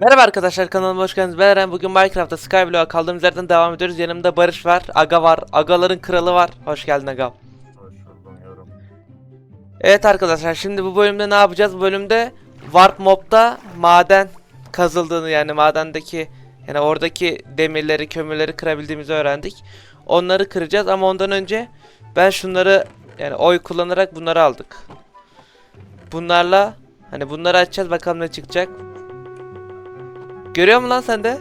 Merhaba arkadaşlar kanalıma hoş geldiniz. Ben Eren. Bugün Minecraft'ta Skyblock'a kaldığımız yerden devam ediyoruz. Yanımda Barış var, Aga var, Agaların kralı var. Hoş geldin Aga. Hoş buldum yorum. Evet arkadaşlar şimdi bu bölümde ne yapacağız? Bu bölümde Warp Mob'da maden kazıldığını yani madendeki yani oradaki demirleri, kömürleri kırabildiğimizi öğrendik. Onları kıracağız ama ondan önce ben şunları yani oy kullanarak bunları aldık. Bunlarla hani bunları açacağız bakalım ne çıkacak. Görüyor musun lan sen de?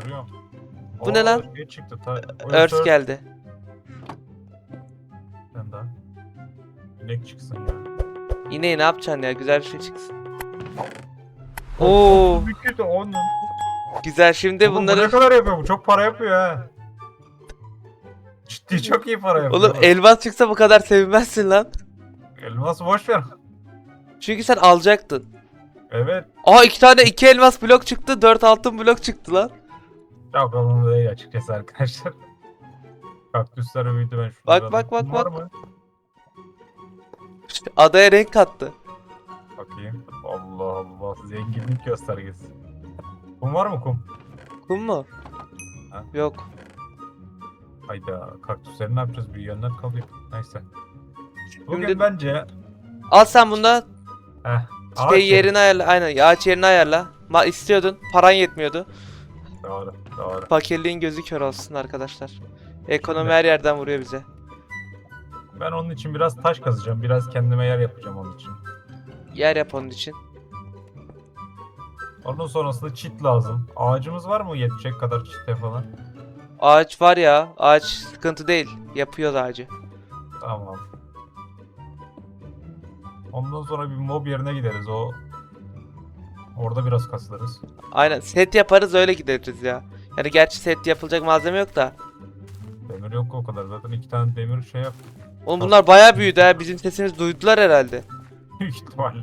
Görüyorum. Bu ne lan? Şey çıktı. Ta, Örs geldi. Sen daha. İnek çıksın ya. İneği ne yapacaksın ya? Güzel bir şey çıksın. Oo, Büyük de onun. güzel. Şimdi Oğlum bu bunları ne kadar yapıyor bu? Çok para yapıyor ha. Ciddi çok iyi para yapıyor. Oğlum elmas çıksa bu kadar sevinmezsin lan. Elması boş ver. Çünkü sen alacaktın. Evet. Aa iki tane iki elmas blok çıktı, dört altın blok çıktı lan. Çok olumlu değil açıkçası arkadaşlar. Kaktüsler büyüdü ben şunları Bak, bak, bak, bak. mı? İşte adaya renk kattı. Bakayım. Allah Allah. Zenginlik göstergesi. Kum var mı kum? Kum mu? Ha? Yok. Hayda. Kaktüsleri ne yapacağız? Büyüyenler kalıyor. Neyse. Bugün Şimdi- bence... Al sen bunda Heh. Ağaç şey yerini ayarla. Aynen ağaç yerini ayarla. Ma istiyordun. Paran yetmiyordu. Doğru. Doğru. Fakirliğin gözü kör olsun arkadaşlar. Ekonomi Şimdi- her yerden vuruyor bize. Ben onun için biraz taş kazacağım. Biraz kendime yer yapacağım onun için. Yer yap onun için. Onun sonrasında çit lazım. Ağacımız var mı yetecek kadar çite falan? Ağaç var ya. Ağaç sıkıntı değil. Yapıyoruz ağacı. Tamam. Ondan sonra bir mob yerine gideriz. O orada biraz kaslarız. Aynen set yaparız öyle gideriz ya. Yani gerçi set yapılacak malzeme yok da. Demir yok o kadar. Zaten iki tane demir şey yap. Oğlum bunlar bayağı büyüdü ha. Bizim sesimizi duydular herhalde. Büyük ihtimal.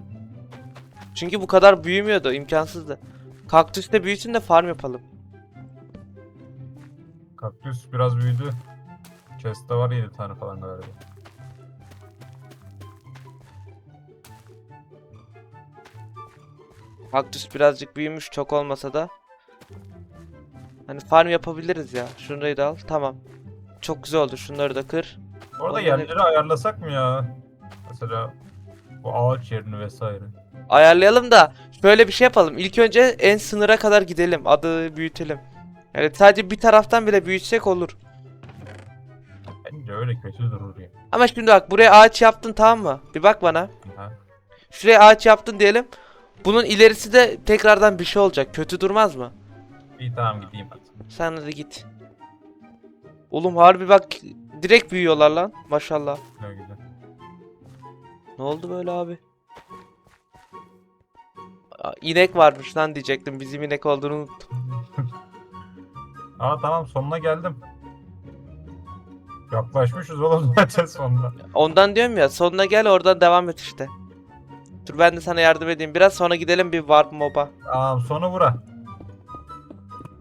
Çünkü bu kadar büyümüyordu. imkansızdı. Kaktüs de büyüsün de farm yapalım. Kaktüs biraz büyüdü. Chest'te var 7 tane falan galiba. Kaktüs birazcık büyümüş çok olmasa da. Hani farm yapabiliriz ya. Şunları da al. Tamam. Çok güzel oldu. Şunları da kır. Orada Onları- yerleri ayarlasak mı ya? Mesela bu ağaç yerini vesaire. Ayarlayalım da şöyle bir şey yapalım. İlk önce en sınıra kadar gidelim. Adı büyütelim. Yani sadece bir taraftan bile büyütsek olur. Bence öyle kötü durur ya. Ama şimdi bak buraya ağaç yaptın tamam mı? Bir bak bana. Ha? Şuraya ağaç yaptın diyelim. Bunun ilerisi de tekrardan bir şey olacak. Kötü durmaz mı? İyi tamam gideyim hadi. Sen hadi git. Oğlum harbi bak direkt büyüyorlar lan. Maşallah. Ne güzel. Ne oldu böyle abi? Aa, İnek varmış lan diyecektim. Bizim inek olduğunu unuttum. Aa tamam sonuna geldim. Yaklaşmışız oğlum zaten sonuna. Ondan diyorum ya sonuna gel oradan devam et işte. Dur ben de sana yardım edeyim. Biraz sonra gidelim bir warp mob'a. Tamam sonu bura.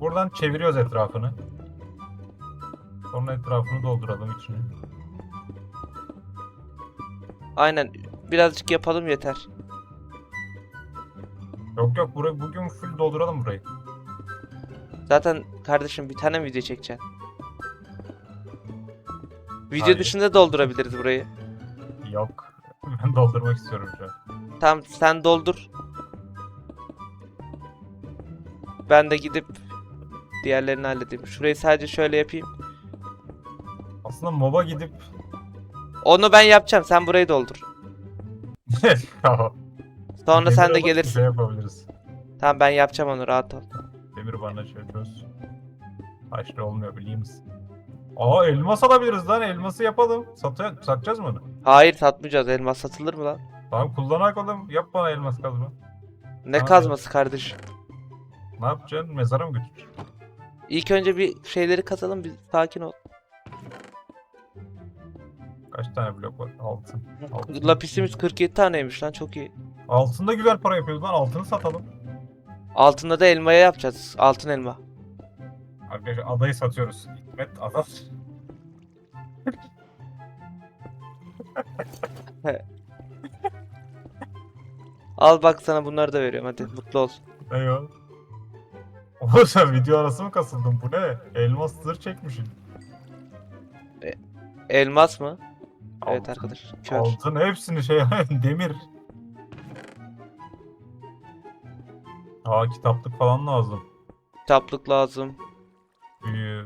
Buradan çeviriyoruz etrafını. Sonra etrafını dolduralım içine. Aynen. Birazcık yapalım yeter. Yok yok burayı bugün full dolduralım burayı. Zaten kardeşim bir tane video çekeceksin? Video Hayır. dışında doldurabiliriz burayı. Yok. Ben doldurmak istiyorum şu an. Tamam sen doldur. Ben de gidip diğerlerini halledeyim. Şurayı sadece şöyle yapayım. Aslında moba gidip Onu ben yapacağım. Sen burayı doldur. Ya, Sonra demir sen de gelirsin. Şey yapabiliriz. Tamam ben yapacağım onu rahat ol. Demir bana yapıyoruz. Taşlı olmuyor biliyor musun? Aa elmas alabiliriz lan elması yapalım. Satıyor, satacağız mı onu? Hayır satmayacağız. Elmas satılır mı lan? Tamam kullanak oğlum. Yap bana elmas kazma. Ne Abi. kazması kardeşim? Ne yapacaksın? Mezara mı götüreceksin? İlk önce bir şeyleri kazalım. Bir sakin ol. Kaç tane blok var? Altın. Altın. Lapisimiz 47 taneymiş lan çok iyi. Altında güzel para yapıyoruz lan. Altını satalım. Altında da elmaya yapacağız. Altın elma. Arkadaşlar adayı satıyoruz. Hikmet ada. Al bak sana bunları da veriyorum hadi mutlu ol. Eyvallah. Abo sen video arası mı kasıldın? Bu ne? Elmas zırh çekmişsin. Elmas mı? Evet Altın. arkadaş. Kör. Altın hepsini şey demir. Aa kitaplık falan lazım. Kitaplık lazım. Büyü.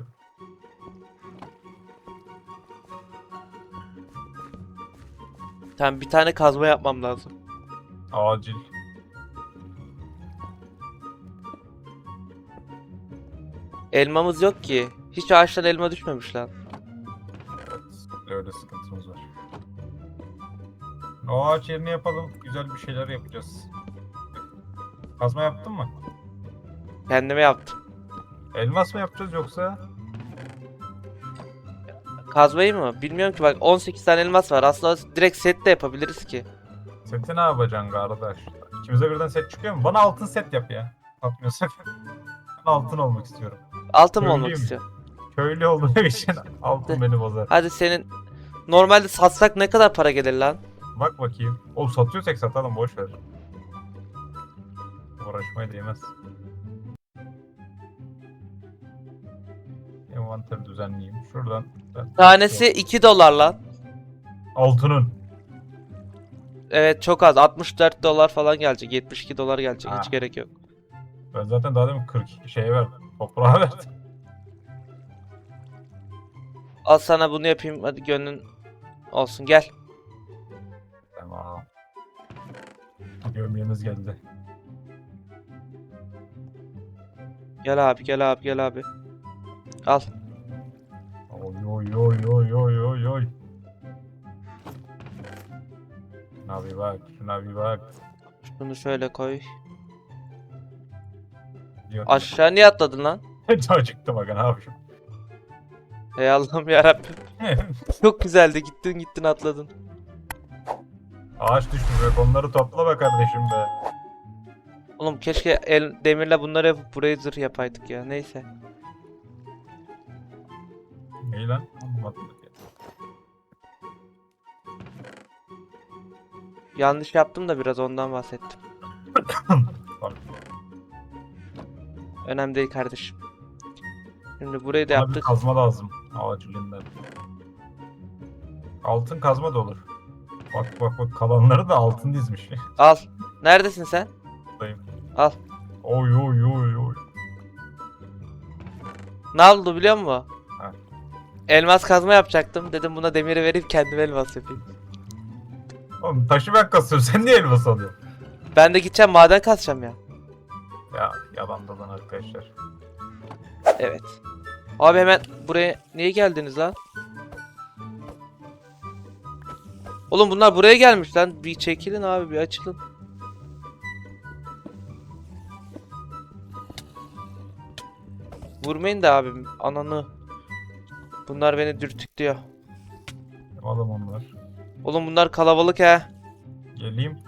Tamam bir tane kazma yapmam lazım. Acil. Elmamız yok ki. Hiç ağaçtan elma düşmemiş lan. Evet. Öyle sıkıntımız var. Ağaç yerini yapalım. Güzel bir şeyler yapacağız. Kazma yaptın mı? Kendime yaptım. Elmas mı yapacağız yoksa? Kazmayı mı? Bilmiyorum ki bak 18 tane elmas var. Aslında direkt set de yapabiliriz ki. Seti ne yapacaksın kardeş? İkimize birden set çıkıyor mu? Bana altın set yap ya. Yapmıyorsak. ben altın olmak istiyorum. Altın mı olmak Köylüyüm. istiyor? Köylü olduğum için altın beni bozar. Hadi senin normalde satsak ne kadar para gelir lan? Bak bakayım. Oğlum satıyorsak satalım boş ver. Uğraşmaya değmez. Envanteri düzenleyeyim. Şuradan. Tanesi 2 dolar lan. Altının. Evet çok az. 64 dolar falan gelecek. 72 dolar gelecek. Hiç Ha. gerek yok. Ben zaten daha demin 40 şeye verdim. Toprağa verdim. Al sana bunu yapayım. Hadi gönlün olsun. Gel. Tamam. Gömleğimiz geldi. Gel abi gel abi gel abi. Al. Oy oy oy oy oy oy oy. Şuna bir bak, şuna bir bak. Şunu şöyle koy. Diyor. Aşağı niye atladın lan? Acıktı bak ne yapayım. Ey Allah'ım yarabbim. Çok güzeldi. Gittin gittin atladın. Ağaç düşmüş bak onları topla be kardeşim be. Oğlum keşke el demirle bunları yapıp burayı zırh yapaydık ya. Neyse. Neyi lan? Anlamadım. Yanlış yaptım da biraz ondan bahsettim. Önemli değil kardeşim. Şimdi burayı da Bana bir yaptık. kazma lazım acilinden. Altın kazma da olur. Bak bak bak kalanları da altın dizmiş. Al. Neredesin sen? Buradayım. Al. Oy oy oy oy. Ne oldu biliyor musun? Ha. Elmas kazma yapacaktım. Dedim buna demiri verip kendime elmas yapayım. Oğlum taşı ben kasıyorum sen niye elmas alıyorsun? Ben de gideceğim maden kazacağım ya. Ya yalan dolan arkadaşlar. Evet. Abi hemen buraya niye geldiniz lan? Oğlum bunlar buraya gelmiş lan. Bir çekilin abi bir açılın. Vurmayın da abim ananı. Bunlar beni dürtüklüyor. Alım onlar. Oğlum bunlar kalabalık he. Geleyim.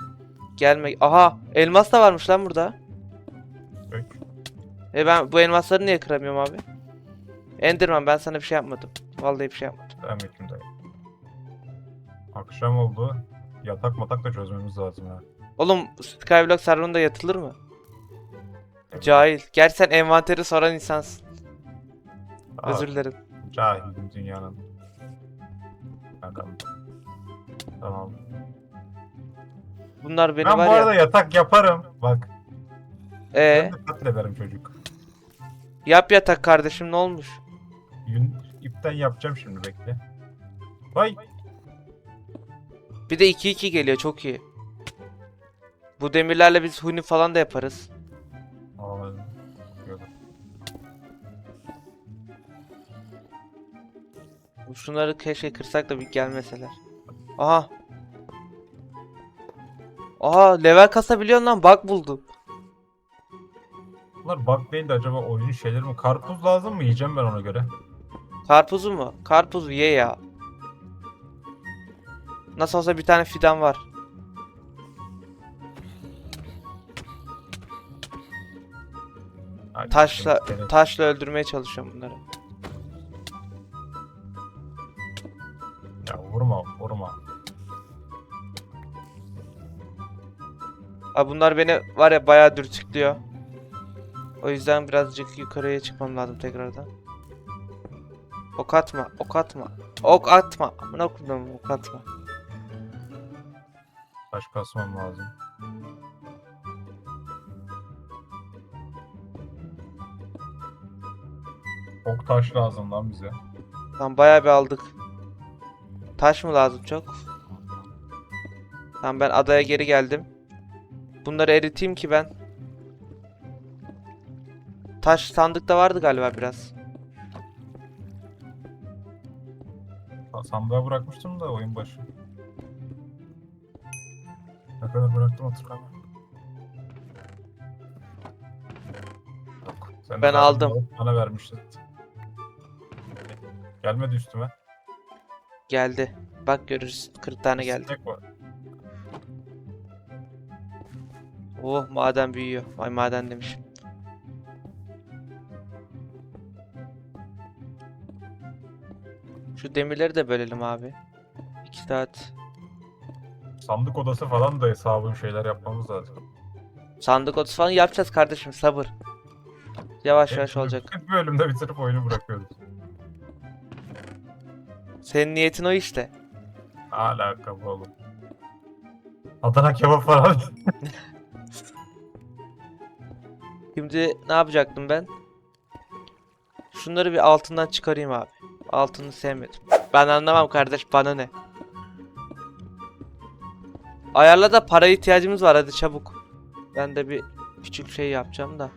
Gelme. Aha elmas da varmış lan burada. Ök. E ben bu elmasları niye kıramıyorum abi? Enderman ben sana bir şey yapmadım. Vallahi bir şey yapmadım. Devam et şimdi. Akşam oldu. Yatak matak da çözmemiz lazım ha. Oğlum Skyblock serverında yatılır mı? Cahil. Gerçi sen envanteri soran insansın. Aa, Özür dilerim. Cahilim dünyanın. Bakalım. Tamam. Bunlar beni ben var bu arada ya. yatak yaparım. Bak. Ee, Ben de katlederim çocuk. yap yatak kardeşim ne olmuş? Yün, ipten yapacağım şimdi bekle. Vay. Bir de 2-2 geliyor çok iyi. Bu demirlerle biz huni falan da yaparız. Aa, yok. Şunları keşke kırsak da bir gelmeseler. Aha. Aha level kasabiliyorsun lan bug buldum. Bunlar bug değil de acaba oyunun şeyleri mi? Karpuz lazım mı? Yiyeceğim ben ona göre. Karpuzu mu? Karpuzu ye ya. Nasıl olsa bir tane fidan var. Hadi Taşla seni- taşla öldürmeye çalışıyorum bunları. Ya vurma Abi bunlar beni var ya bayağı dürtüklüyor. O yüzden birazcık yukarıya çıkmam lazım tekrardan. Ok atma, ok atma. Ok atma. Amına koydum ok atma. Taş kasmam lazım. Çok taş lazım lan bize. Tamam bayağı bir aldık. Taş mı lazım çok? Tamam ben adaya geri geldim. Bunları eriteyim ki ben. Taş sandıkta vardı galiba biraz. Sandığa bırakmıştım da oyun başı. Ne kadar bıraktım hatırlamıyorum. Yok, sen de Ben aldım. Bana vermiştin. Gelmedi üstüme. Geldi. Bak görürsün 40 tane geldi. Sinek var. Oh maden büyüyor. Ay maden demişim. Şu demirleri de bölelim abi. 2 saat. Sandık odası falan da hesabın şeyler yapmamız lazım. Sandık odası falan yapacağız kardeşim sabır. Yavaş yavaş Hepsini olacak. 40 bölümde bitirip oyunu bırakıyoruz. Senin niyetin o işte. Alaka bu oğlum. Adana kebap falan. Şimdi ne yapacaktım ben? Şunları bir altından çıkarayım abi. Altını sevmedim. Ben anlamam kardeş bana ne. Ayarla da para ihtiyacımız var hadi çabuk. Ben de bir küçük şey yapacağım da.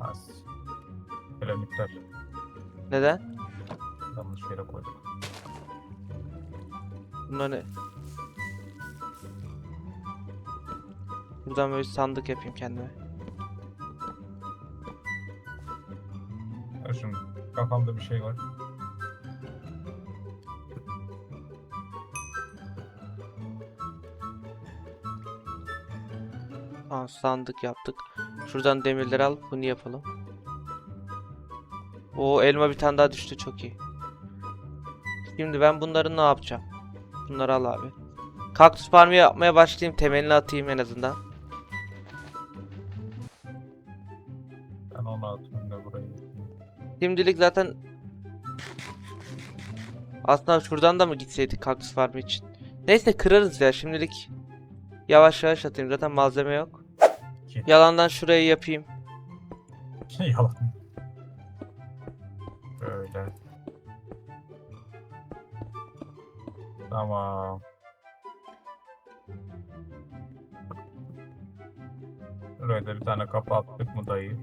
Az. Piramitler. Neden? Yanlış yere koyduk. Bunları Buradan böyle sandık yapayım kendime. Şimdi kafamda bir şey var. Aa, sandık yaptık. Şuradan demirleri alıp bunu yapalım. O elma bir tane daha düştü çok iyi. Şimdi ben bunları ne yapacağım? Bunları al abi. Kaktüs farmı yapmaya başlayayım. Temelini atayım en azından. Şimdilik zaten aslında şuradan da mı gitseydik kaktüs farmı için? Neyse kırarız ya şimdilik. Yavaş yavaş atayım zaten malzeme yok. İki. Yalandan şurayı yapayım. Yalan. Böyle. Tamam. Şuraya da bir tane kapı attık mı dayı?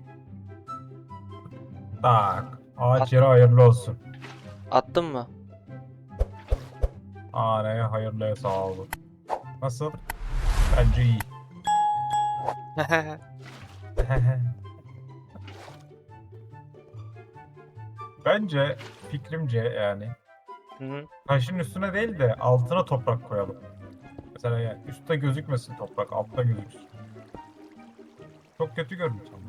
Tak. Ağaç yeri hayırlı olsun. Attın mı? Haneye hayırlıya sağ olun. Nasıl? Bence iyi. Bence fikrimce yani Hı hı. taşın üstüne değil de altına toprak koyalım. Mesela yani üstte gözükmesin toprak, altta gözüksün. Çok kötü görünüyor. ama.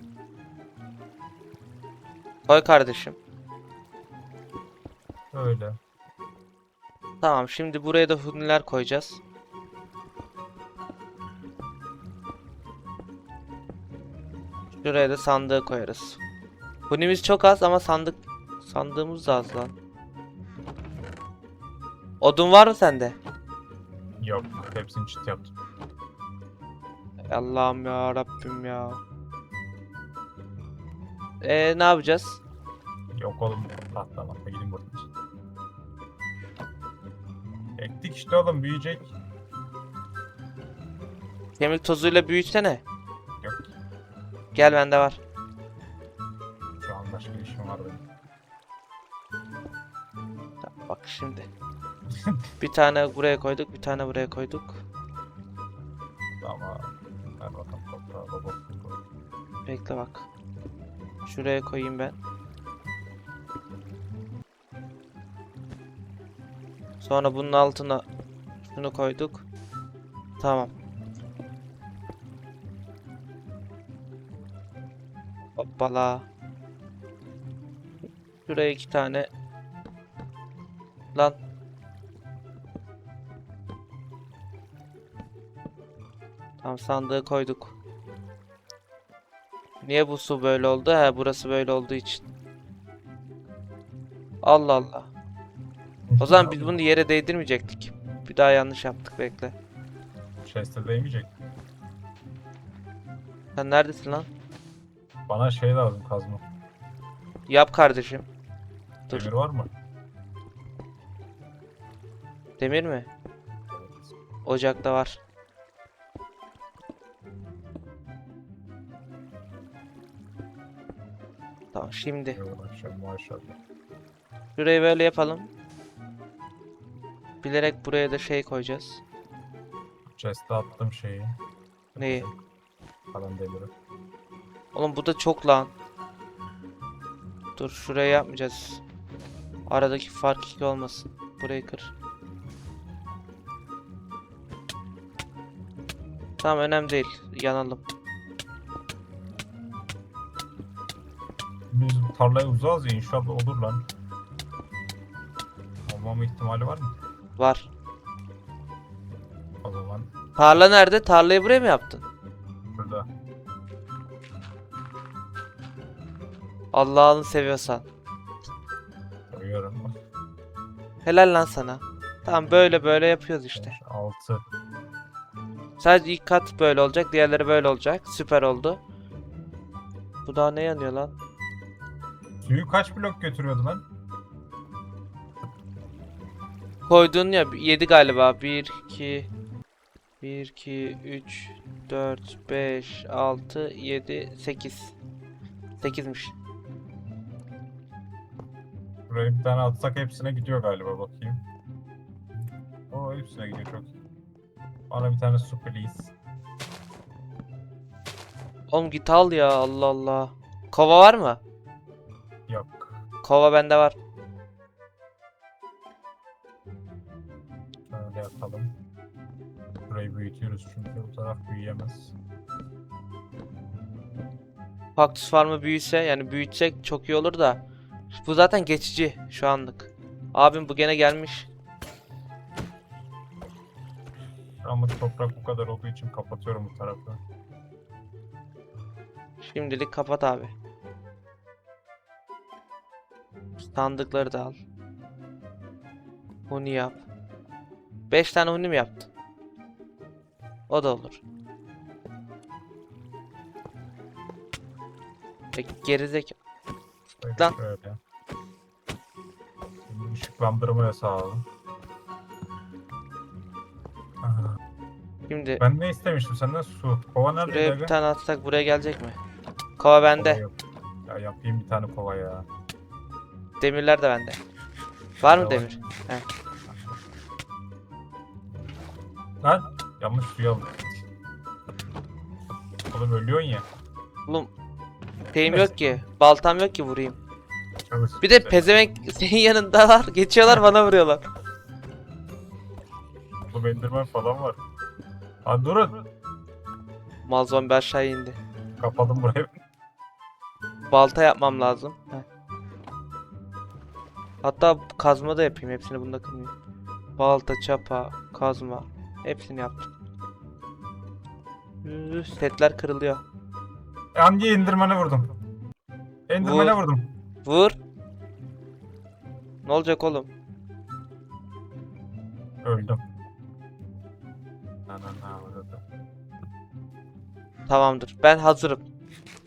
Koy kardeşim. Öyle. Tamam şimdi buraya da huniler koyacağız. Şuraya da sandığı koyarız. Hunimiz çok az ama sandık sandığımız da az lan. Odun var mı sende? Yok, hepsini çit yaptım. Allah'ım ya Rabbim ya. Ee, ne yapacağız? Yok oğlum, mahta gidin buradan. Ektik işte oğlum, büyüyecek. Kemik tozuyla büyütsene. Yok, Gel bende var. şu an başka işim var benim. Tamam, Bak şimdi. Bir tane buraya koyduk, bir tane buraya koyduk. Ama ver bakalım toprağa baba. Bekle bak. Şuraya koyayım ben. Sonra bunun altına şunu koyduk. Tamam. Hoppala. Şuraya iki tane. Lan. Tam sandığı koyduk. Niye bu su böyle oldu? He burası böyle olduğu için. Allah Allah. O zaman biz bunu yere değdirmeyecektik. Bir daha yanlış yaptık bekle. Chest'e değmeyecek. Sen neredesin lan? Bana şey lazım kazma. Yap kardeşim. Dur. Demir var mı? Demir mi? Ocakta var. Şimdi. Maşallah maşallah. Şurayı böyle yapalım. Bilerek buraya da şey koyacağız. Chest'e attım şeyi. Neyi? Kalan demiri. Oğlum bu da çok lan. Dur şuraya yapmayacağız. Aradaki fark iki olmasın. Burayı kır. Tamam önemli değil. Yanalım. Tarlaya uzağız ya inşallah olur lan. Olmama ihtimali var mı? Var. O zaman Tarla nerede? Tarlayı buraya mı yaptın? burada. Allah'ını seviyorsan. Koyuyorum. Helal lan sana. Tamam böyle böyle yapıyoruz işte. 6. Sadece ilk kat böyle olacak. Diğerleri böyle olacak. Süper oldu. Bu daha ne yanıyor lan? Suyu kaç blok götürüyordu lan? Koydun ya 7 galiba. 1 2 1 2 3 4 5 6 7 8 8'miş. Buraya bir tane atsak hepsine gidiyor galiba bakayım. O hepsine gidiyor çok. Bana bir tane su please. Oğlum git al ya Allah Allah. Kova var mı? Yok. Kova bende var. Şöyle yapalım. Burayı büyütüyoruz çünkü bu taraf büyüyemez. Kaktüs farmı büyüse yani büyütsek çok iyi olur da. Bu zaten geçici şu anlık. Abim bu gene gelmiş. Ama toprak bu kadar olduğu için kapatıyorum bu tarafı. Şimdilik kapat abi. Sandıkları da al. Huni yap. 5 tane huni mi yaptın? O da olur. Peki gerizek. Lan. Şöyle. Şimdi ışıklandırmaya sağlayalım. Aha. Şimdi Ben ne istemiştim senden? Su. Kova nerede? buraya bir tane atsak buraya gelecek mi? Kova bende. Ya yapayım bir tane kova ya. Demirler de bende. Var mı Var. demir? Lan yanlış suya aldım. Oğlum ölüyorsun ya. Oğlum şeyim yok ki. Baltam yok ki vurayım. Çalış. Bir de pezevenk senin yanındalar. Geçiyorlar bana vuruyorlar. Bu endirmen falan var. Lan durun. Mal zombi aşağı indi. Kapadım burayı. Balta yapmam lazım. Heh. Hatta kazma da yapayım. Hepsini bunda kırmayayım. Balta, çapa, kazma. Hepsini yaptım. Setler kırılıyor. Hangi indirmene vurdum? Endirmene Vur. vurdum. Vur. Ne olacak oğlum? Öldüm. Na, na, na, orada. Tamamdır. Ben hazırım.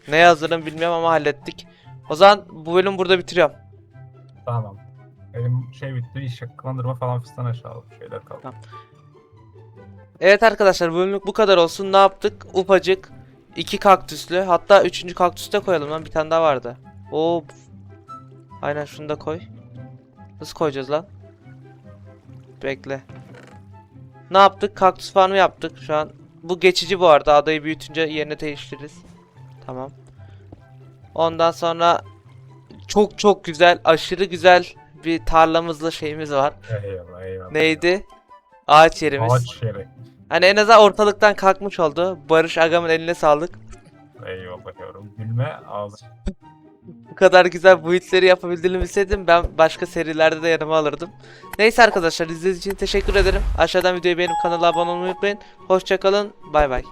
Neye hazırım bilmiyorum ama hallettik. O zaman bu bölüm burada bitiriyorum. Şey bitti, ışıklandırma falan fistan aşağı şeyler kaldı. Tamam. Evet arkadaşlar bölümlük bu kadar olsun. Ne yaptık? Ufacık. iki kaktüslü. Hatta üçüncü kaktüsü de koyalım lan. Bir tane daha vardı. Oo. Aynen şunu da koy. Nasıl koyacağız lan? Bekle. Ne yaptık? Kaktüs farmı yaptık şu an. Bu geçici bu arada. Adayı büyütünce yerine değiştiririz. Tamam. Ondan sonra çok çok güzel, aşırı güzel bir tarlamızla şeyimiz var. Eyvallah eyvallah. Neydi? Ağaç yerimiz. Ağaç yeri. Hani en azından ortalıktan kalkmış oldu. Barış Agam'ın eline sağlık. Eyvallah yavrum. Gülme ağzı. Bu kadar güzel build'leri yapabildiğimi bilseydim ben başka serilerde de yanıma alırdım. Neyse arkadaşlar izlediğiniz için teşekkür ederim. Aşağıdan videoyu beğenip kanala abone olmayı unutmayın. Hoşçakalın. Bay bay.